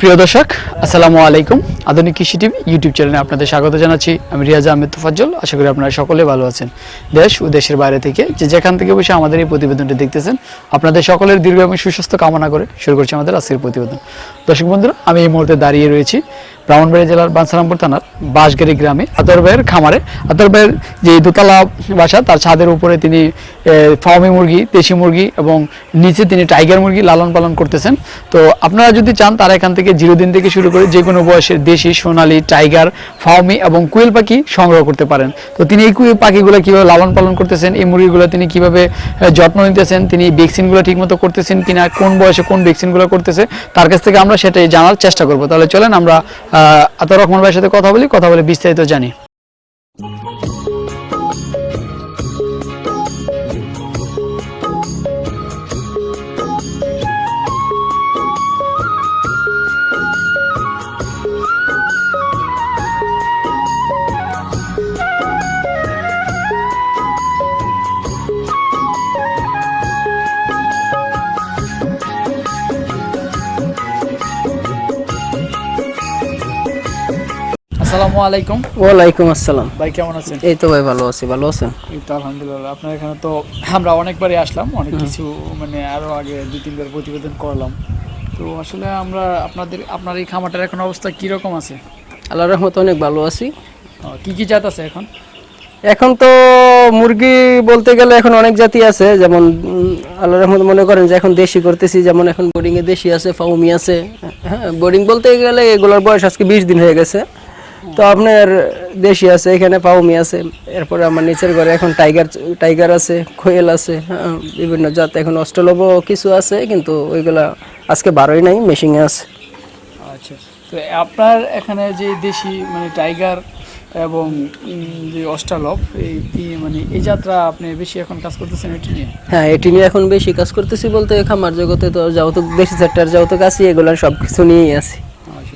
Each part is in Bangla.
প্রিয় দর্শক আসসালামু আলাইকুম। আধুনিক কৃষি টিভি ইউটিউব চ্যানেলে আপনাদের স্বাগত জানাচ্ছি। আমি রিয়াজ আহমেদ তোফাজ্জল। আশা করি আপনারা সকলে ভালো আছেন। দেশ ও দেশের বাইরে থেকে যে যেখান থেকে বসে আমাদের এই প্রতিবেদনটি দেখতেছেন, আপনাদের সকলের দীর্ঘ এবং সুস্বাস্থ্য কামনা করে শুরু করছি আমাদের আজকের প্রতিবেদন। দর্শক বন্ধুরা, আমি এই মুহূর্তে দাঁড়িয়ে রয়েছি ব্রাহ্মণবাড়ি জেলার বাঞ্ছারামপুর থানার বাঁশগাড়ি গ্রামে আতর ভাইয়ের খামারে। আতর ভাইয়ের যে দোতলা বাসা, তার ছাদের উপরে তিনি ফার্মি মুরগি, দেশি মুরগি এবং নিচে তিনি টাইগার মুরগি লালন পালন করতেছেন। তো আপনারা যদি চান, তারা এখান থেকে জিরো দিন থেকে শুরু করে যে কোনো বয়সের দেশি সোনালী টাইগার ফাউমি এবং কুয়েল পাখি সংগ্রহ করতে পারেন। তো তিনি এই কুয়েল পাখিগুলো কীভাবে লালন পালন করতেছেন, এই মুরগিগুলো তিনি কীভাবে যত্ন নিতেছেন, তিনি ভ্যাকসিনগুলো ঠিকমতো করতেছেন কিনা, কোন বয়সে কোন ভ্যাকসিনগুলো করতেছে, তার কাছ থেকে আমরা সেটাই জানার চেষ্টা করব। তাহলে চলেন আমরা আতর রহমান ভাইয়ের সাথে কথা বলি, কথা বলে বিস্তারিত জানি। আসসালামু আলাইকুম। ওয়ালাইকুম আসসালাম। ভাই কেমন আছেন? এই তো ভাই ভালো আছি ভালো আছেন? এই তো আলহামদুলিল্লাহ। আপনার এখানে তো আমরা অনেকবারই আসলাম অনেক কিছু মানে আরও আগে দুই তিনবার প্রতিবেদন করলাম। তো আসলে আমরা আপনাদের আপনার এই খামারটার এখন অবস্থা কীরকম আছে? রহমত অনেক ভালো আছি। কি কি জাত আছে এখন? এখন তো মুরগি বলতে গেলে এখন অনেক জাতি আছে যেমন আল্লাহ রহমত মনে করেন যে এখন দেশি করতেছি যেমন এখন বোর্ডিং এ দেশি আছে ফাউমি আছে। হ্যাঁ বোর্ডিং বলতে গেলে এগুলোর বয়স আজকে বিশ দিন হয়ে গেছে। তো আপনার দেশি আছে এখানে পাউমি আছে এরপরে আমার নিচের ঘরে এখন টাইগার টাইগার আছে কোয়েল আছে হ্যাঁ বিভিন্ন জাত এখন অস্ট্রেলবো কিছু আছে কিন্তু ওইগুলা আজকে বারোই নাই মেশিংয়ে আছে। আচ্ছা তো আপনার এখানে যে দেশি মানে টাইগার এবং যে অস্ট্রালপ এই মানে এই যাত্রা আপনি বেশি এখন কাজ করতেছেন এটি নিয়ে? হ্যাঁ এটি নিয়ে এখন বেশি কাজ করতেছি বলতে খামার জগতে তো যাওতো দেশি সেক্টর যাওতো কাছি এগুলো সব কিছু নিয়েই আছি। আচ্ছা তো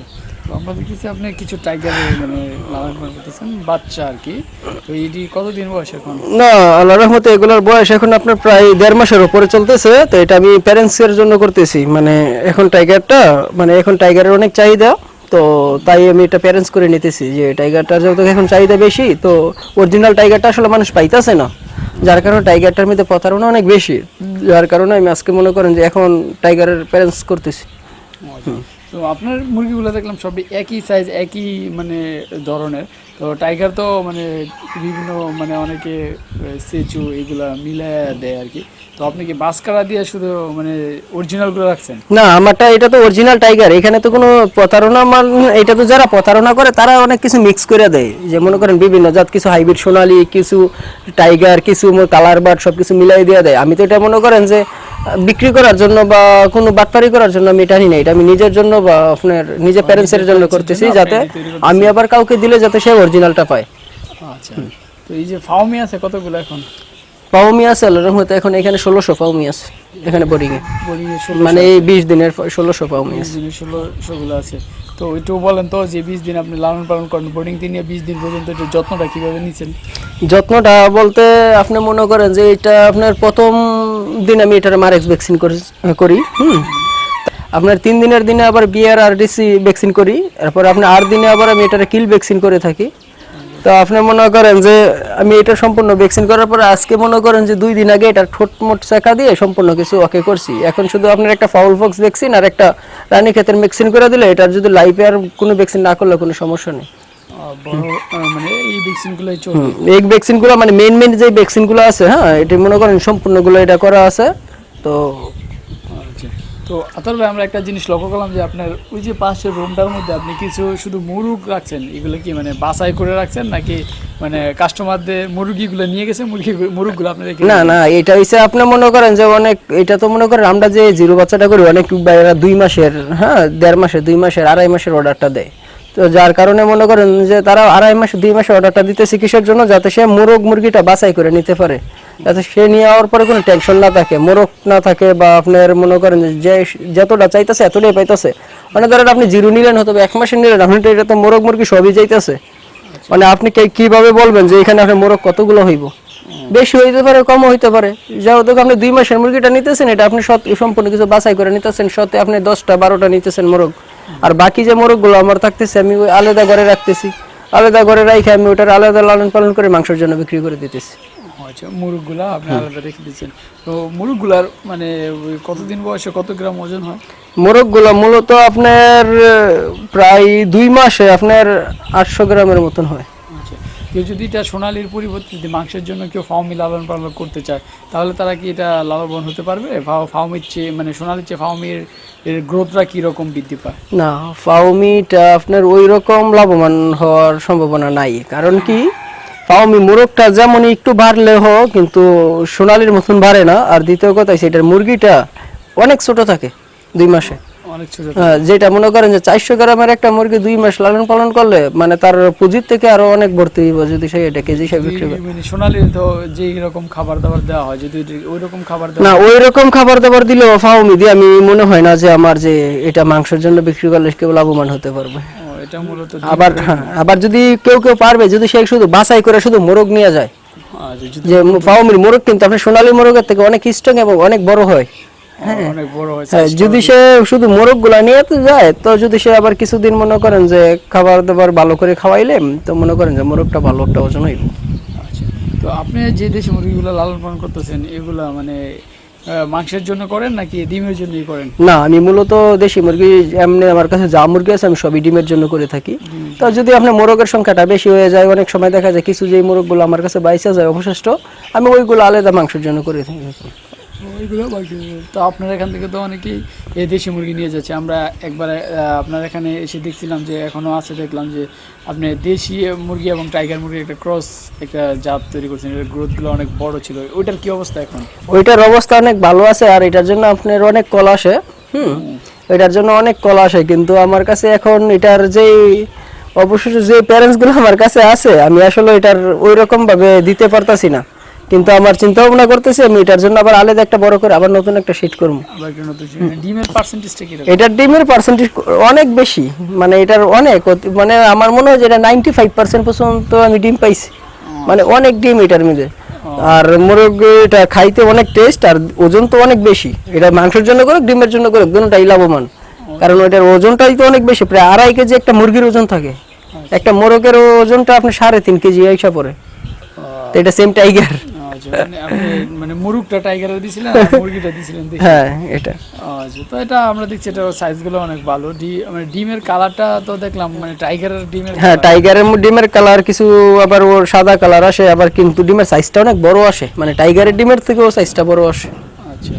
আমরা দেখতেছি আপনি কিছু টাইগার মানে লালন পালন করতেছেন বাচ্চা আর কি। তো এটি কতদিন বয়স এখন? না আল্লাহ রহমতে এগুলোর বয়স এখন আপনার প্রায় দেড় মাসের উপরে চলতেছে তো এটা আমি প্যারেন্টসের জন্য করতেছি। মানে এখন টাইগারটা মানে এখন টাইগারের অনেক চাহিদা তো তাই আমি এটা প্যারেন্টস করে নিতেছি যে টাইগারটার যেহেতু এখন চাহিদা বেশি তো অরিজিনাল টাইগারটা আসলে মানুষ পাইতেছে না। যার কারণে টাইগারটার মধ্যে প্রতারণা অনেক বেশি। যার কারণে আমি আজকে মনে করেন যে এখন টাইগারের প্যারেন্টস করতেছি। তো আপনার মুরগিগুলো দেখলাম সবই একই সাইজ একই মানে ধরনের। তো টাইগার তো মানে বিভিন্ন মানে অনেকে সেচু এগুলা মিলায় দেয় আর কি। তো আপনি কি বাসকারা দিয়ে শুধু মানে অরিজিনালগুলো রাখছেন? না, আমারটা এটা তো অরিজিনাল টাইগার এখানে তো কোনো প্রতারণা মান, এটা তো যারা প্রতারণা করে, তারা অনেক কিছু মিক্স করে দেয়। যে মনে করেন বিভিন্ন জাত, কিছু হাইব্রিড সোনালি, কিছু টাইগার কিছু কালার বার্ড সব কিছু মিলাই দিয়ে দেয়। আমি তো এটা মনে করেন যে বিক্রি করার জন্য বা কোনো বাটপারি করার জন্য আমি এটা আনি না এটা আমি নিজের জন্য বা আপনার নিজের প্যারেন্টসের জন্য করতেছি যাতে আমি আবার কাউকে দিলে যাতে সে অরিজিনালটা পায়। আচ্ছা। তো এই যে ফাউমি আছে কতগুলো এখন? পাওমি আছে আল্লাহর রহমতে এখন এখানে ষোলোশো পাওমি আছে এখানে বোর্ডিংয়ে বলি মানে এই বিশ দিনের ষোলোশো পাওমি আছে। ষোলোশোগুলো আছে। তো একটু বলেন তো যে বিশ দিন আপনি লালন পালন করেন বোর্ডিং দিয়ে নিয়ে বিশ দিন পর্যন্ত যত্নটা কীভাবে নিচ্ছেন? যত্নটা বলতে আপনি মনে করেন যে এটা আপনার প্রথম দিন আমি এটার মারেক্স ভ্যাকসিন করি হুম। আপনার তিন দিনের দিনে আবার বিআর আর ডিসি ভ্যাকসিন করি এরপর আপনি আট দিনে আবার আমি এটার কিল ভ্যাকসিন করে থাকি। তো আপনি মনে করেন যে আমি এটা সম্পূর্ণ ভ্যাকসিন করার পরে আজকে মনে করেন যে দুই দিন আগে এটা ঠোঁট মোট শেখা দিয়ে সম্পূর্ণ কিছু ওকে করছি। এখন শুধু আপনার একটা ফাউল ফক্স ভ্যাকসিন আর একটা রানী ক্ষেতের ভ্যাকসিন করে দিলে এটার যদি লাইফে আর কোনো ভ্যাকসিন না করলে কোনো সমস্যা নেই। মানে এই ভ্যাকসিনগুলো মানে মেইন মেইন যে ভ্যাকসিনগুলো আছে হ্যাঁ এটা মনে করেন সম্পূর্ণগুলো এটা করা আছে। তো তো আতর ভাই আমরা একটা জিনিস লক্ষ্য করলাম যে আপনার ওই যে পাশের রুমটার মধ্যে আপনি কিছু শুধু মুরুগ রাখছেন এগুলো কি মানে বাছাই করে রাখছেন নাকি মানে কাস্টমারদের মুরগিগুলো নিয়ে গেছে মুরগি মুরগগুলো আপনি না না এটা হইছে আপনি মনে করেন যে অনেক এটা তো মনে করেন আমরা যে জিরো বাচ্চাটা করি অনেক দুই মাসের হ্যাঁ দেড় মাসের দুই মাসের আড়াই মাসের অর্ডারটা দেয়। তো যার কারণে মনে করেন যে তারা আড়াই মাস, দুই মাসে অর্ডারটা দিতেছে কিসের জন্য যাতে সে মোরগ মুরগিটা বাছাই করে নিতে পারে। যাতে সে নিয়ে যাওয়ার পরে কোনো টেনশন না থাকে, মোরগ না থাকে বা আপনার মনে করেন যে যতটা চাইতেছে এতটাই পাইতেছে। মানে ধরেন আপনি জিরো নিলেন হয়তো বা এক মাসে নিলেন, আপনি এটা তো মোরগ মুরগি সবই যাইতেছে। মানে আপনি কীভাবে বলবেন যে এখানে আপনার মোরগ কতগুলো হইব? বেশি হইতে পারে কম হইতে পারে। যেহেতু আপনি দুই মাসের মুরগিটা নিতেছেন, এটা আপনি সম্পূর্ণ কিছু বাছাই করে নিতেছেন সতে আপনি দশটা, বারোটা নিতেছেন মোরগ। আর বাকি যে মোরগগুলো আমার থাকতেছে আমি ওই আলাদা ঘরে রাখতেছি। আলাদা ঘরে রাখে আমি ওটার আলাদা লালন পালন করে মাংসের জন্য বিক্রি করে দিতেছি। আচ্ছা মুরগগুলা আপনি আলাদা রেখে দিচ্ছেন তো মুরগগুলার মানে কতদিন বয়সে কত গ্রাম ওজন হয়? মোরগগুলো মূলত আপনার প্রায় দুই মাসে আপনার আটশো গ্রামের মতন হয়। কেউ যদি এটা সোনালির পরিবর্তে যদি মাংসের জন্য কেউ ফাউমি লালন পালন করতে চায়, তাহলে তারা কি এটা লাভবান হতে পারবে? ফাউ- ফাউমির চেয়ে মানে সোনালির চেয়ে ফাউমির এর গ্রোথটা কীরকম বৃদ্ধি পায়? না ফাউমিটা আপনার ওই রকম লাভবান হওয়ার সম্ভাবনা নাই। কারণ কি? ফাউমি মোরগটা যেমন একটু বাড়লে হ কিন্তু সোনালির মতন বাড়ে না। আর দ্বিতীয় কথা সেটার মুরগিটা অনেক ছোট থাকে, দুই মাসে। যেটা মনে করেন যে চারশো গ্রামের একটা মুরগি দুই মাস লালন পালন করলে মানে তার পুঁজির থেকে আরও অনেক ভর্তি হইব যদি সে এটা কেজি হিসাবে বিক্রি করে। মানে সোনালির তো যে রকম খাবার দাবার দেওয়া হয় যদি ওই রকম খাবার না ওই রকম খাবার দাবার ফাউমি দিয়ে আমি মনে হয় না যে আমার যে এটা মাংসের জন্য বিক্রি করলে কেউ লাভবান হতে পারবে। আবার হ্যাঁ আবার যদি কেউ কেউ পারবে যদি সে শুধু বাছাই করে শুধু মোরগ নিয়ে যায়। আচ্ছা, যে ফাউমির মোরগ কিন্তু আপনি সোনালী মোরগের থেকে অনেক স্ট্রং এবং অনেক বড় হয়। হয়। হ্যাঁ যদি সে শুধু মোরগগুলা নিয়ে তো যায় তো যদি সে আবার কিছুদিন মনে করেন যে খাবার দাবার ভালো করে খাওয়াইলে তো মনে করেন যে মোরগটা ভালো একটা ওজন হইব আচ্ছা তো আপনি যে দেশি মুরগিগুলো লালন পালন করতেছেন এগুলা মানে মাংসের জন্য করেন নাকি ডিমের জন্যই করেন? না আমি মূলত দেশি মুরগি এমনি আমার কাছে যা মুরগি আছে আমি সবই ডিমের জন্য করে থাকি। তো যদি আপনার মোরগের সংখ্যাটা বেশি হয়ে যায় অনেক সময় দেখা যায় কিছু যে মোরগগুলো আমার কাছে বাইসা যায় অবশিষ্ট আমি ওইগুলো আলাদা মাংসের জন্য করে থাকি। ওইগুলো তো আপনার এখান থেকে তো অনেকেই এই দেশি মুরগি নিয়ে যাচ্ছে। আমরা একবার আপনার এখানে এসে দেখছিলাম যে এখনও আছে দেখলাম যে আপনি দেশি মুরগি এবং টাইগার মুরগির একটা ক্রস একটা জাত তৈরি করছেন। এটার গ্রোথগুলো অনেক বড় ছিল। ওইটার কি অবস্থা এখন? ওইটার অবস্থা অনেক ভালো আছে আর এটার জন্য আপনার অনেক কল আসে হুম? এটার জন্য অনেক কল আসে কিন্তু আমার কাছে এখন এটার যেই অবশ্যই যে প্যারেন্টসগুলো আমার কাছে আছে আমি আসলে এটার ওই রকম ভাবে দিতে পারতাছি না। কিন্তু আমার চিন্তা ভাবনা করতেছি আমি এটার জন্য আবার আলাদা একটা বড় করে আবার নতুন একটা শীট করব। আবার একটা নতুন ডিমের পার্সেন্টেজটা কীরকম? এটার ডিমের পার্সেন্টেজ অনেক বেশি মানে এটার অনেক মানে আমার মনে হয় যে এটা নাইনটি ফাইভ পার্সেন্ট পর্যন্ত আমি ডিম পাইছি। মানে অনেক ডিম এটার মধ্যে। আর মোরগ এটা খাইতে অনেক টেস্ট আর ওজন তো অনেক বেশি। এটা মাংসের জন্য করে ডিমের জন্য করে দুটোটাই লাভবান। কারণ ওইটার ওজনটাই তো অনেক বেশি প্রায় আড়াই কেজি একটা মুরগির ওজন থাকে। একটা মোরগের ওজনটা আপনি সাড়ে তিন কেজি আইসা পরে তো এটা সেম টাইগার আচ্ছা মানে আপনি মানে মুরগটা টাইগারের দিছিলেন আর মুরগিটা দিছিলেন দেখি। হ্যাঁ এটা। আচ্ছা তো এটা আমরা দেখছি এটা সাইজগুলো অনেক ভালো। ডি মানে ডিমের কালারটা তো দেখলাম মানে টাইগারের ডিমের হ্যাঁ টাইগারের ডিমের কালার কিছু আবার ওর সাদা কালার আসে আবার কিন্তু ডিমের সাইজটা অনেক বড় আসে। মানে টাইগারের ডিমের থেকেও সাইজটা বড় আসে। আচ্ছা।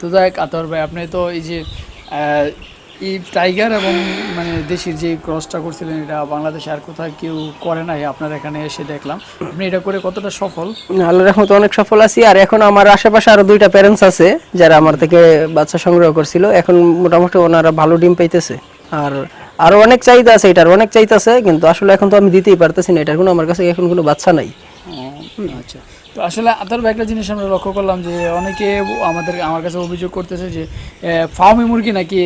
তো দেখ আতর ভাই আপনি তো এই যে এই টাইগার এবং মানে দেশির যে ক্রসটা করছিলেন এটা বাংলাদেশে আর কোথাও কেউ করে নাই আপনার এখানে এসে দেখলাম। আপনি এটা করে কতটা সফল? আল্লাহর রহমতে অনেক সফল আছি আর এখন আমার আশেপাশে আরও দুইটা প্যারেন্টস আছে যারা আমার থেকে বাচ্চা সংগ্রহ করছিল। এখন মোটামুটি ওনারা ভালো ডিম পাইতেছে। আর আরও অনেক চাহিদা আছে এটার অনেক চাহিদা আছে কিন্তু আসলে এখন তো আমি দিতেই পারতেছি না এটার কোনো আমার কাছে এখন কোনো বাচ্চা নাই। আচ্ছা। তো আসলে ভাই একটা জিনিস আমরা লক্ষ্য করলাম যে অনেকে আমাদের, আমার কাছে অভিযোগ করতেছে যে ফার্মে মুরগি নাকি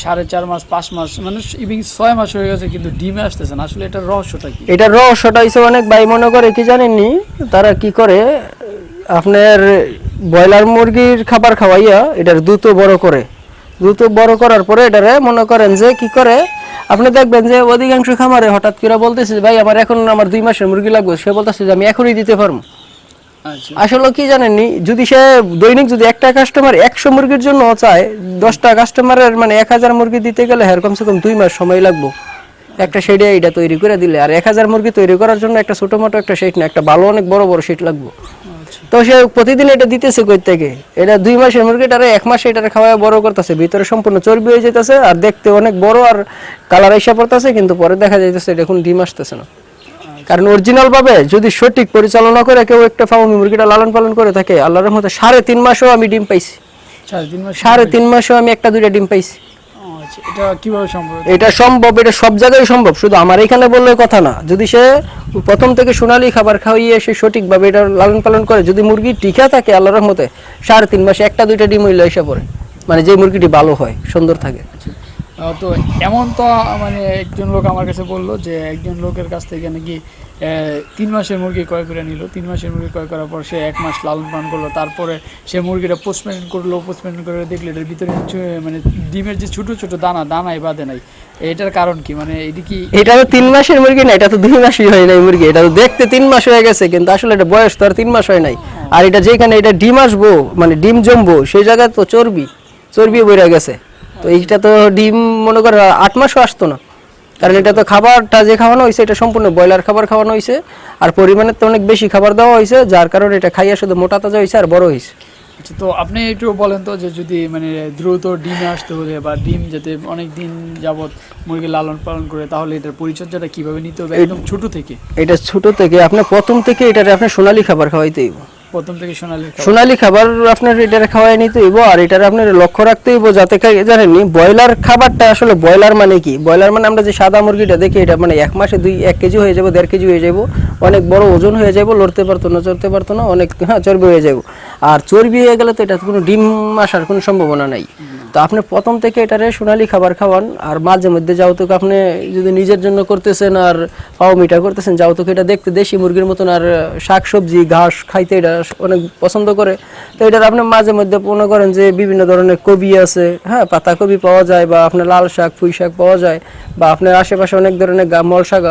সাড়ে চার মাস, পাঁচ মাস মানে ইভিং ছয় মাস হয়ে গেছে কিন্তু ডিমে আসতেছে না। আসলে এটার রহস্যটা কি? এটার রহস্যটা হচ্ছে অনেক ভাই মনে করে, কি জানেননি? তারা কি করে, আপনার ব্রয়লার মুরগির খাবার খাওয়াইয়া এটার দ্রুত বড় করে। দ্রুত বড় করার পরে এটারে মনে করেন যে কি করে, আপনি দেখবেন যে অধিকাংশ খামারে হঠাৎ করে বলতেছে ভাই, আমার এখন আমার দুই মাসের মুরগি লাগবে। সে বলতেছে যে, আমি এখনই দিতে পারব। আসলে কি জানেননি যদি সে দৈনিক যদি একটা কাস্টমার একশো মুরগির জন্য চায় দশটা কাস্টমারের মানে এক হাজার মুরগি দিতে গেলে হ্যাঁ কমসে কম দুই মাস সময় লাগবে। একটা শেডে এটা তৈরি করে দিলে আর এক হাজার মুরগি তৈরি করার জন্য একটা ছোটো মোটো একটা শেড না একটা ভালো অনেক বড় বড় শেড লাগবে। আচ্ছা। তো সে প্রতিদিন এটা দিতেছে কই থেকে? এটা দুই মাসের মুরগিটারে এক মাসে এটারে খাওয়া বড় করতেছে ভিতরে সম্পূর্ণ চর্বি হয়ে যেতেছে আর দেখতে অনেক বড় আর কালার এসে পড়তেছে কিন্তু পরে দেখা যাইতেছে এটা এখন ডিম আসতেছে না। কারণ অরিজিনাল ভাবে যদি সঠিক পরিচালনা করে কেউ একটা ফার্মি মুরগিটা লালন পালন করে থাকে আল্লাহর মতো সাড়ে তিন মাসও আমি ডিম পাইছি। সাড়ে তিন মাসেও আমি একটা দুইটা ডিম পাইছি। আচ্ছা এটা সম্ভব? এটা সব জায়গায় সম্ভব শুধু আমার এখানে বললে কথা না। যদি সে প্রথম থেকে সোনালি খাবার খাওয়িয়ে সে সঠিকভাবে এটা লালন পালন করে যদি মুরগি টিকা থাকে আল্লাহর রহমতে সাড়ে তিন মাসে একটা দুইটা ডিম হইলে এসে পড়ে। মানে যে মুরগিটি ভালো হয় সুন্দর থাকে। আহ, তো এমন তো মানে একজন লোক আমার কাছে বলল যে, একজন লোকের কাছ থেকে নাকি তিন মাসের মুরগি ক্রয় করে নিল। তিন মাসের মুরগি ক্রয় করার পর সে এক মাস লালন পালন করল। তারপরে সে মুরগিটা পোস্টমেন্ট করল পোস্টমেন্ট করে দেখল, এটার ভিতরে মানে ডিমের যে ছোট ছোট দানা, দানাই বাদে নাই। এটার কারণ কি? মানে এটি কি এটা তো তিন মাসের মুরগি না, এটা তো দুই মাসই হয় নাই মুরগি। এটা তো দেখতে তিন মাস হয়ে গেছে, কিন্তু আসলে এটা বয়স তো আর তিন মাস হয় নাই। আর এটা যেখানে এটা ডিম আসব মানে ডিম জমবো, সেই জায়গায় তো চর্বি চর্বি বেড়ে গেছে। তো এইটা তো ডিম মনে করো আট মাসও আসতো না। কারণ এটা তো খাবারটা যে খাওয়ানো হয়েছে এটা সম্পূর্ণ ব্রয়লার খাবার খাওয়ানো হয়েছে। আর পরিমাণে তো অনেক বেশি খাবার দেওয়া হয়েছে যার কারণে এটা খাইয়া শুধু মোটা তাজা হয়েছে আর বড় হয়েছে। আচ্ছা তো আপনি একটু বলেন তো যে যদি মানে দ্রুত ডিমে আসতে হলে বা ডিম যাতে অনেক দিন যাবত মুরগি লালন পালন করে তাহলে এটার পরিচর্যাটা কীভাবে নিতে হবে? একদম ছোট থেকে। এটা ছোট থেকে আপনি প্রথম থেকে এটারে আপনি সোনালী খাবার খাওয়াইতে হইব। প্রথম থেকে সোনালি খাবার। আপনার এটার খাওয়াই নিতে হইব, আর এটার আপনার লক্ষ্য রাখতে হইব যাতে জানেন ব্রয়লার খাবারটা আসলে ব্রয়লার মানে কি? ব্রয়লার মানে আমরা যে সাদা মুরগিটা দেখি, এটা মানে এক মাসে দুই এক কেজি হয়ে যাব, দেড় কেজি হয়ে যাব অনেক বড় ওজন হয়ে যাব লড়তে পারতো না, চড়তে পারতো না, অনেক হ্যাঁ চর্বি হয়ে যাব আর চর্বি হয়ে গেলে তো এটা কোনো ডিম আসার কোনো সম্ভাবনা নাই। তো আপনি প্রথম থেকে এটারে সোনালী খাবার খাওয়ান, আর মাঝে মধ্যে যাওতুক আপনি যদি নিজের জন্য করতেছেন আর পাও মিটা করতেছেন যাওতুক এটা দেখতে দেশি মুরগির মতন, আর শাক সবজি, ঘাস খাইতে এটা অনেক পছন্দ করে। তো এটার আপনি মাঝে মধ্যে মনে করেন যে বিভিন্ন ধরনের কবি আছে হ্যাঁ পাতা কবি পাওয়া যায় বা আপনার লাল শাক, পুঁই শাক পাওয়া যায়, বা আপনার আশেপাশে অনেক ধরনের মল শাক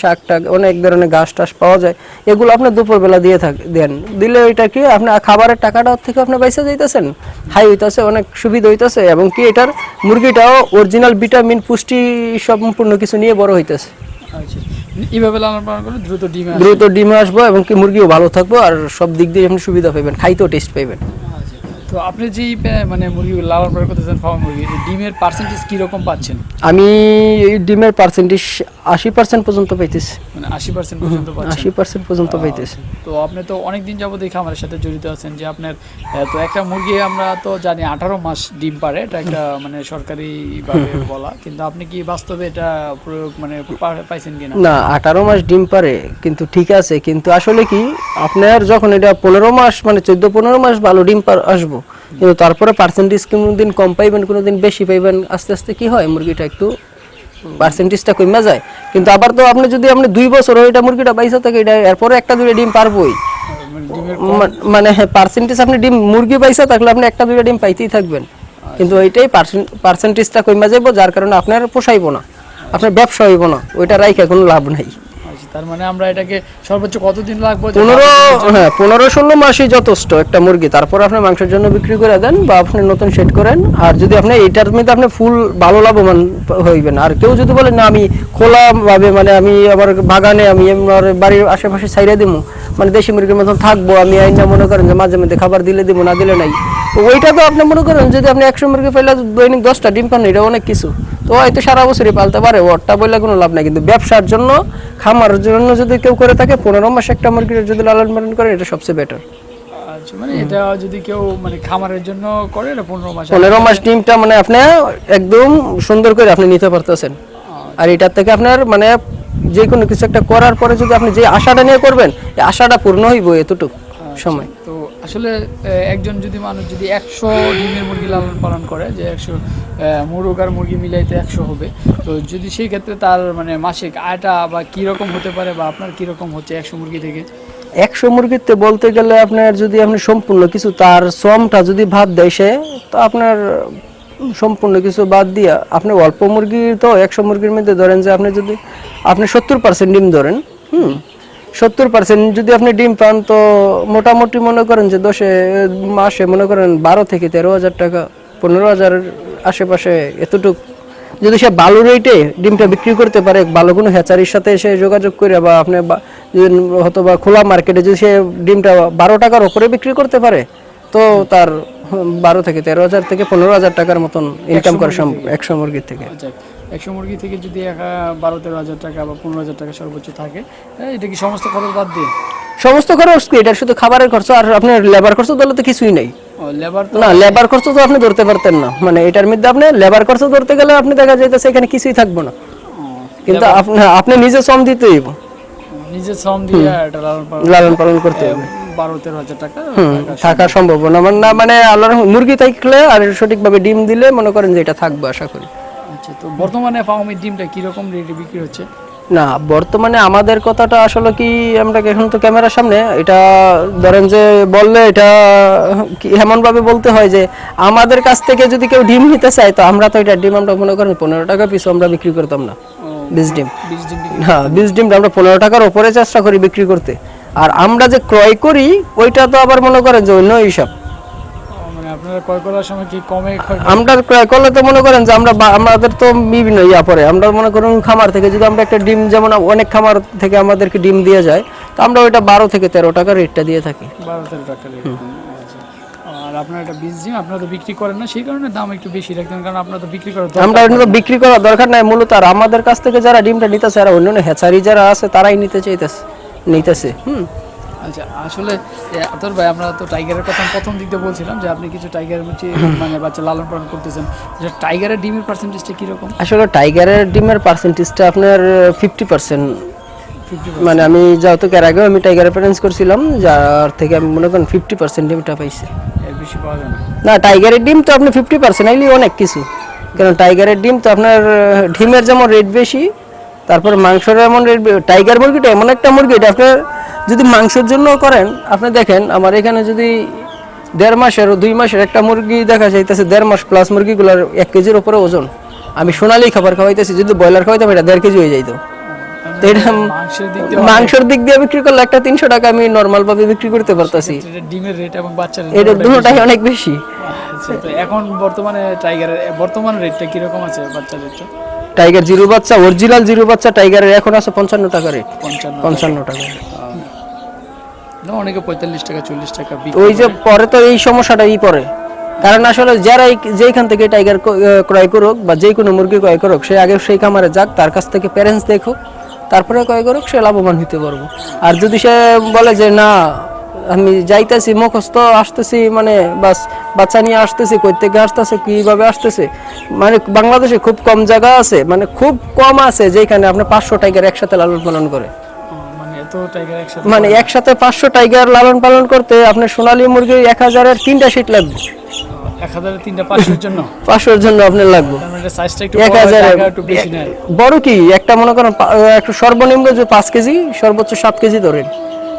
শাক টাক, অনেক ধরনের ঘাস টাস পাওয়া যায়। এগুলো আপনি দুপুরবেলা দিয়ে থাক, দেন। দিলে এটা কি, আপনি খাবারের টাকাটা থেকে আপনি পয়সা যাইতেছেন? হাই হইতাছে, অনেক সুবিধা হইতাছে এবং কি এটার মুরগিটাও অরিজিনাল ভিটামিন পুষ্টি সম্পূর্ণ কিছু নিয়ে বড় হইতেছে। আচ্ছা। এইভাবে লালন পালন করলে দ্রুত ডিম দ্রুত ডিম আসব এবং কি মুরগিও ভালো থাকব আর সব দিক দিয়ে আপনি সুবিধা পাবেন খাইতেও টেস্ট পাইবেন। আচ্ছা। তো আপনি যেই মানে মুরগি লালন পালন করতেছেন ফার্ম মুরগি ডিমের পার্সেন্টেজ কি রকম পাচ্ছেন? আমি এই ডিমের পার্সেন্টেজ আশি পার্সেন্ট পর্যন্ত পাইতেছি। মানে আশি পার্সেন্ট পর্যন্ত পাচ্ছেন? আশি পার্সেন্ট পর্যন্ত পাইতেছি। তো আপনি তো অনেক দিন যাবত এই খামারের সাথে জড়িত আছেন যে আপনার তো একটা মুরগি আমরা তো জানি আঠারো মাস ডিম পারে এটা একটা মানে সরকারি ভাবে বলা। কিন্তু আপনি কি বাস্তবে এটা প্রয়োগ মানে পাইছেন কিনা? না আঠারো মাস ডিম পারে কিন্তু ঠিক আছে। কিন্তু আসলে কি আপনার যখন এটা পনেরো মাস মানে চোদ্দ পনেরো মাস ভালো ডিম পার আসব কিন্তু তারপরে পার্সেন্টেজ কোনো দিন কম পাইবেন কোনো দিন বেশি পাইবেন আস্তে আস্তে কি হয় মুরগিটা একটু পার্সেন্টেজটা কমে যায়। কিন্তু আবার তো আপনি যদি আপনি দুই বছর ওইটা মুরগিটা বাইসা থাকে এটা এরপরে একটা দুইটা ডিম পারবোই। মানে মানে হ্যাঁ পার্সেন্টেজ আপনি ডিম মুরগি পাইসা থাকলে আপনি একটা দুইটা ডিম পাইতেই থাকবেন। কিন্তু ওইটাই পার্সেন্টেজটা কমে যাব যার কারণে আপনার পোষাইবো না আপনার ব্যবসা হইব না ওইটা রাইখা কোনো লাভ নাই। তার মানে আমরা এটাকে সর্বোচ্চ কতদিন লাগবে? পনেরো হ্যাঁ পনেরো ষোলো মাসই যথেষ্ট একটা মুরগি। তারপর আপনি মাংসের জন্য বিক্রি করে দেন বা আপনি নতুন সেট করেন। আর যদি আপনি এটার মধ্যে আপনি ফুল ভালো লাভবান হইবেন আর কেউ যদি বলেন না আমি খোলা ভাবে মানে আমি আমার বাগানে আমি আমার বাড়ির আশেপাশে ছাইড়ে দিব মানে দেশি মুরগির মতন থাকব আমি আইনা মনে করেন যে মাঝে মধ্যে খাবার দিলে দিব না দিলে নাই। তো ওইটা তো আপনি মনে করেন যদি আপনি একশো মুরগি পাইলে দৈনিক দশটা ডিম পান এটা অনেক কিছু। তো হয়তো সারা বছরই পালতে পারে ওরটা বললে কোনো লাভ নাই। কিন্তু ব্যবসার জন্য খামার জন্য যদি কেউ করে থাকে পনেরো মাস একটা মুরগির যদি লালন পালন করে এটা সবচেয়ে বেটার আচ্ছা মানে এটা যদি কেউ মানে খামারের জন্য করে এটা পনেরো মাস পনেরো মাস ডিমটা মানে আপনি একদম সুন্দর করে আপনি নিতে পারতেছেন। আর এটার থেকে আপনার মানে যে কোনো কিছু একটা করার পরে যদি আপনি যে আশাটা নিয়ে করবেন এই আশাটা পূর্ণ হইব এতটুকু সময়। তো আসলে একজন যদি মানুষ যদি একশো ডিমের মুরগি লালন পালন করে, যে একশো মুরগ আর মুরগি মিলাইতে একশো হবে, তো যদি সেই ক্ষেত্রে তার মানে মাসিক আয়টা বা কীরকম হতে পারে বা আপনার কীরকম হচ্ছে একশো মুরগি থেকে? একশো মুরগিতে বলতে গেলে আপনার যদি আপনি সম্পূর্ণ কিছু, তার শ্রমটা যদি ভাত দেয় সে, তো আপনার সম্পূর্ণ কিছু বাদ দিয়া, আপনি অল্প মুরগি তো একশো মুরগির মধ্যে ধরেন যে আপনি যদি, আপনি সত্তর পার্সেন্ট ডিম ধরেন, হুম? সত্তর পার্সেন্ট যদি আপনি ডিম পান, তো মোটামুটি মনে করেন যে দশে মাসে মনে করেন বারো থেকে তেরো হাজার টাকা, পনেরো হাজার আশেপাশে এতটুক। যদি সে ভালো রেটে ডিমটা বিক্রি করতে পারে, ভালো কোনো হ্যাচারির সাথে সে যোগাযোগ করে বা আপনি হয়তো বা খোলা মার্কেটে যদি সে ডিমটা বারো টাকার ওপরে বিক্রি করতে পারে, তো তার বারো থেকে তেরো হাজার থেকে পনেরো হাজার টাকার মতন ইনকাম করা সম্ভব, একশো মুরগির থেকে। একশো মুরগি থেকে যদি বারো তেরো হাজার টাকা বা পনেরো হাজার টাকা সর্বোচ্চ থাকে এটা কি সমস্ত খরচ বাদ দিয়ে? সমস্ত খরচ কি? এটা শুধু খাবারের খরচ আর আপনার লেবার খরচ ধরলে তো কিছুই নেই। না লেবার খরচ তো আপনি ধরতে পারতেন না। মানে এটার মধ্যে আপনি লেবার খরচ ধরতে গেলে আপনি দেখা যাইতেছে এখানে কিছুই থাকব না। কিন্তু আপনি আপনি নিজে শ্রম দিতে হইব। নিজের শ্রম দিয়ে লালন পালন করতে হবে। বারো তেরো হাজার টাকা না। মানে না মানে আল্লাহর মুরগি থাকলে আর সঠিকভাবে ডিম দিলে মনে করেন যে এটা থাকবে আশা করি। তো বর্তমানে ফার্মের ডিমটা কীরকম রেটে বিক্রি হচ্ছে? না বর্তমানে আমাদের কথাটা আসলে কি আমরা এখন তো ক্যামেরার সামনে? এটা ধরেন যে বললে এটা এমনভাবে বলতে হয় যে আমাদের কাছ থেকে যদি কেউ ডিম নিতে চায় তো আমরা তো এটা ডিম আমরা মনে করেন পনেরো টাকা পিছু আমরা বিক্রি করতাম না বীজ ডিম। হ্যাঁ বীজ ডিমটা আমরা পনেরো টাকার ওপরে চেষ্টা করি বিক্রি করতে। আর আমরা যে ক্রয় করি ওইটা তো আবার মনে করেন যে অন্য হিসাব। আপনারা ক্রয় করার সময় কি কমে? আমরা ক্রয় করলে তো মনে করেন যে আমরা আমাদের তো বিভিন্ন ইয়া পরে আমরা মনে করেন খামার থেকে যদি আমরা একটা ডিম যেমন অনেক খামার থেকে আমাদেরকে ডিম দিয়ে যায় তো আমরা ওইটা বারো থেকে তেরো টাকা রেটটা দিয়ে থাকি। বারো তেরো টাকা আচ্ছা। আর আপনার একটা বীজ ডিম আপনারা তো বিক্রি করেন না সেই কারণে দাম একটু বেশি রাখতেন কারণ আপনারা তো বিক্রি করার আমরা তো বিক্রি করার দরকার নাই মূলত আর আমাদের কাছ থেকে যারা ডিমটা নিতেছে আর অন্য হ্যাচারি যারা আছে তারাই নিতে চাইতেছে নিতেছে হুম। আচ্ছা আসলে আতর ভাই আমরা তো টাইগারের কথা প্রথম দিক দিয়ে বলছিলাম যে আপনি কিছু টাইগারের হচ্ছে মানে বাচ্চা লালন পালন করতেছেন। যে টাইগারের ডিমের পার্সেন্টেজটা কীরকম? আসলে টাইগারের ডিমের পার্সেন্টেজটা আপনার ফিফটি পার্সেন্ট মানে আমি যেহেতু এর আগেও আমি টাইগারের প্যারেন্স করছিলাম যার থেকে আমি মনে করেন ফিফটি পার্সেন্ট ডিমটা পাইছি। এর বেশি পাওয়া যায় না। টাইগারের ডিম তো আপনি ফিফটি পার্সেন্ট অনেক কিছু। কারণ টাইগারের ডিম তো আপনার ডিমের যেমন রেট বেশি তারপর মাংসের এমন টাইগার মুরগিটা এমন একটা মুরগি এটা আপনার যদি মাংসের জন্য করেন আপনি দেখেন আমার এখানে যদি দেড় মাসের ও দুই মাসের একটা মুরগি দেখা যাইতেছে দেড় মাস প্লাস মুরগিগুলোর এক কেজির উপরে ওজন। আমি সোনালি খাবার খাওয়াইতেছি যদি ব্রয়লার খাওয়াইতাম এটা দেড় কেজি হয়ে যাইতো। তো এটা মাংসের দিক দিয়ে বিক্রি করলে একটা তিনশো টাকা আমি নর্মাল ভাবে বিক্রি করতে পারতাছি। ডিমের রেট এবং বাচ্চার এটা দুটোটাই দুটোটাই অনেক বেশি। আচ্ছা, এখন বর্তমানে টাইগারের বর্তমান রেটটা কীরকম আছে বাচ্চার রেটটা টাইগার জিরো বাচ্চা অরিজিনাল জিরো বাচ্চা টাইগারের এখন আছে পঞ্চান্ন টাকা রেট পঞ্চান্ন টাকা অনেকে পঁয়তাল্লিশ টাকা চল্লিশ টাকা ওই যে পরে তো এই সমস্যাটা ই পরে কারণ আসলে যারা যেইখান থেকে টাইগার ক্রয় করুক বা যে কোনো মুরগি ক্রয় করুক সে আগে সেই খামারে যাক তার কাছ থেকে প্যারেন্টস দেখুক তারপরে ক্রয় করুক সে লাভবান হইতে পারব। আর যদি সে বলে যে না আমি যাইতেছি মুখস্থ আসতেছি মানে বাস বাচ্চা নিয়ে আসতেছি কই থেকে আসতেছে কীভাবে আসতেছে? মানে বাংলাদেশে খুব কম জায়গা আছে মানে খুব কম আছে যেখানে আপনি পাঁচশো টাইগার একসাথে লালন পালন করে। মানে একসাথে মানে পাঁচশো টাইগার লালন পালন করতে আপনার সোনালী মুরগি এক হাজারের তিনটা সিট লাগবে। আপনার বড় কি? একটা মনে করেন সর্বনিম্ন যে পাঁচ কেজি সর্বোচ্চ সাত কেজি ধরেন।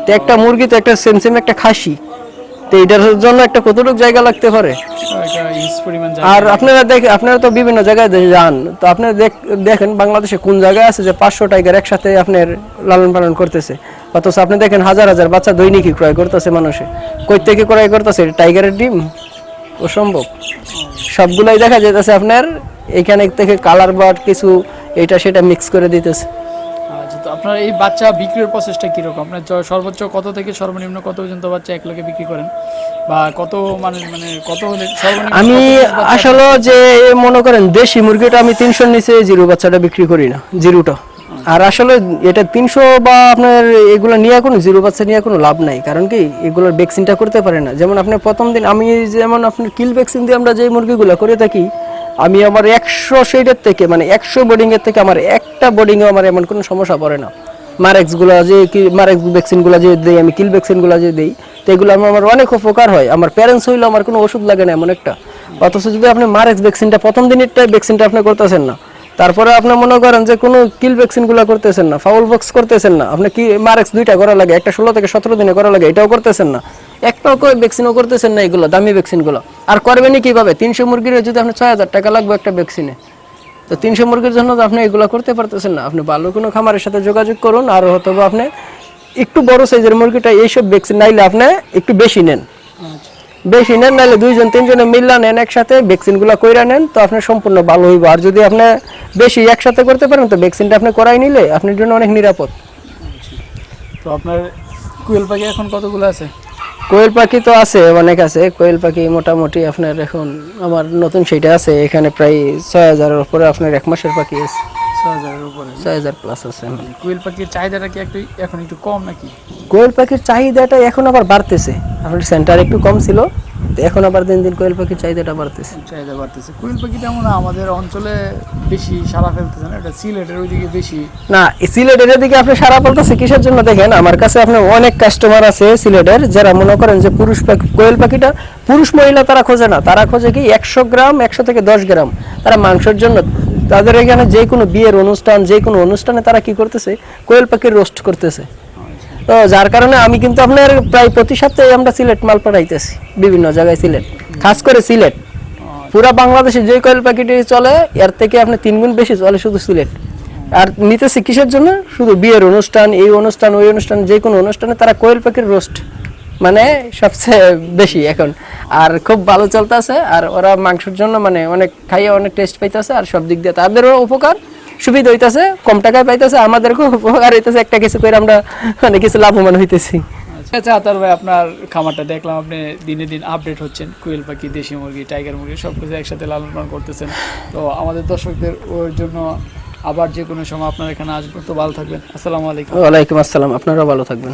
তো একটা মুরগি তো একটা সেমসেম একটা খাসি। তো এটার জন্য একটা কতটুকু জায়গা লাগতে পারে? আর আপনারা দেখে আপনারা তো বিভিন্ন জায়গায় যান। তো আপনারা দেখ- দেখেন বাংলাদেশে কোন জায়গায় আছে যে পাঁচশো টাইগার একসাথে আপনার লালন পালন করতেছে। অথচ আপনি দেখেন হাজার হাজার বাচ্চা দৈনিকই ক্রয় করতেছে মানুষে। কই থেকে ক্রয় করতেছে? টাইগারের ডিম? অসম্ভব। সবগুলাই দেখা যেতেছে আপনার এখানে থেকে কালার বা কিছু এটা সেটা মিক্স করে দিতেছে। আপনার এই বাচ্চা বিক্রির প্রসেসটা কীরকম? আপনার সর্বোচ্চ কত থেকে সর্বনিম্ন কত পর্যন্ত বাচ্চা এক লোকে বিক্রি করেন? বা কত মানে মানে কত হলে আমি আসলে যে মনে করেন দেশি মুরগিটা আমি তিনশোর নিচে জিরো বাচ্চাটা বিক্রি করি না জিরোটা। আর আসলে এটা তিনশো বা আপনার এগুলো নিয়ে কোনো জিরো বাচ্চা নিয়ে কোনো লাভ নাই কারণ কি এগুলোর ভ্যাকসিনটা করতে পারে না। যেমন আপনার প্রথম দিন আমি যেমন আপনার কিল ভ্যাকসিন দিয়ে আমরা যে মুরগিগুলো করে থাকি আমি আমার একশো শেডের থেকে মানে একশো বোর্ডিংয়ের থেকে আমার একটা বোর্ডিংয়ে আমার এমন কোনো সমস্যা পড়ে না। মারেক্সগুলো যে কি মারেক্স ভ্যাকসিনগুলো যে দিই, আমি কিল ভ্যাকসিনগুলো যে দিই, তো এগুলো আমার আমার অনেক উপকার হয়। আমার প্যারেন্টস হইলে আমার কোনো ওষুধ লাগে না এমন একটা। অথচ যদি আপনি মারেক্স ভ্যাকসিনটা প্রথম দিনেরটা ভ্যাকসিনটা আপনি করতেছেন না, তারপরে আপনি মনে করেন যে কোনো কিল ভ্যাকসিনগুলো করতেছেন না ফাউল বক্স করতেছেন না, আপনি কি মারেক্স দুইটা করা লাগে, একটা ষোলো থেকে সতেরো দিনে করা লাগে, এটাও করতেছেন না। একটাও ভ্যাকসিনও করতেছেন না এগুলো, দামি ভ্যাকসিনগুলো আর করবেনই কীভাবে? তিনশো মুরগির যদি আপনি ছয় হাজার টাকা লাগবে একটা ভ্যাকসিনে তো তিনশো মুরগির জন্য আপনি এগুলো করতে পারতেছেন না। আপনি ভালো কোনো খামারের সাথে যোগাযোগ করুন, আর হয়তো বা আপনি একটু বড় সাইজের মুরগিটা এইসব ভ্যাকসিন নাইলে আপনি একটু বেশি নেন। বেশি নেন নাহলে দুইজন, তিনজনে মিল্লা নেন একসাথে ভ্যাকসিনগুলো কইরা নেন, তো আপনার সম্পূর্ণ ভালো হইব। আর যদি আপনি বেশি একসাথে করতে পারেন, তো ভ্যাকসিনটা আপনি করাই নিলে আপনার জন্য অনেক নিরাপদ। তো আপনার কুয়েল পাখি এখন কতগুলো আছে? কোয়েল পাখি তো আছে অনেক আছে। কোয়েল পাখি মোটামুটি আপনার এখন আমার নতুন সেটা আছে এখানে প্রায় ছয় হাজারের উপরে আপনার এক মাসের পাখি আছে। ছয় হাজার প্লাস আছে। কোয়েল পাখির চাহিদাটা কি একটু এখন একটু কম নাকি? কোয়েল পাখির চাহিদাটা এখন আবার বাড়তেছে। আপনার সেন্টার একটু কম ছিল তো এখন আবার দিন দিন কোয়েল পাখির চাহিদাটা বাড়তেছে। চাহিদা বাড়তেছে। কোয়েল পাখিটা মনে আমাদের অঞ্চলে বেশি সারা ফেলতেছে না এটা সিলেটের ওইদিকে বেশি। না সিলেটের দিকে আপনি সারা ফেলতেছে কিসের জন্য দেখেন? আমার কাছে আপনার অনেক কাস্টমার আছে সিলেটের যারা মনে করেন যে পুরুষ পাখি কোয়েল পাখিটা পুরুষ মহিলা তারা খোঁজে না। তারা খোঁজে কি একশো গ্রাম একশো থেকে দশ গ্রাম। তারা মাংসের জন্য তাদের এখানে যে কোনো বিয়ের অনুষ্ঠান যে কোনো অনুষ্ঠানে তারা কি করতেছে? কোয়েল পাখির রোস্ট করতেছে। তো যার কারণে আমি কিন্তু আপনার প্রায় প্রতি সপ্তাহে আমরা সিলেট মাল পাঠাইতেছি, বিভিন্ন জায়গায় সিলেট, খাস করে সিলেট। পুরা বাংলাদেশে যে কোয়েল পাখিটি চলে, এর থেকে আপনি তিন গুণ বেশি চলে শুধু সিলেট। আর নিতেছে কিসের জন্য? শুধু বিয়ের অনুষ্ঠান, এই অনুষ্ঠান, ওই অনুষ্ঠান, যে কোনো অনুষ্ঠানে তারা কোয়েল পাখির রোস্ট মানে সবচেয়ে বেশি এখন। আর খুব ভালো চলতেছে, আর ওরা মাংসের জন্য মানে অনেক খাইয়ে অনেক টেস্ট পাইতেছে, আর সব দিক দিয়ে তাদেরও উপকার। সুবিধা হইতেছে কম টাকায় পাইতেছে আমাদেরকেও উপকার হইতেছে একটা কিছু করে আমরা মানে কিছু লাভবান হইতেছি। আচ্ছা আতার ভাই আপনার খামারটা দেখলাম আপনি দিনে দিন আপডেট হচ্ছেন কুয়েল পাখি দেশি মুরগি টাইগার মুরগি সব কিছু একসাথে লালন পালন করতেছেন। তো আমাদের দর্শকদের ওর জন্য আবার যে কোনো সময় আপনার এখানে আসব তো ভালো থাকবেন। আসসালামু আলাইকুম। ওয়ালাইকুম আসসালাম আপনারাও ভালো থাকবেন।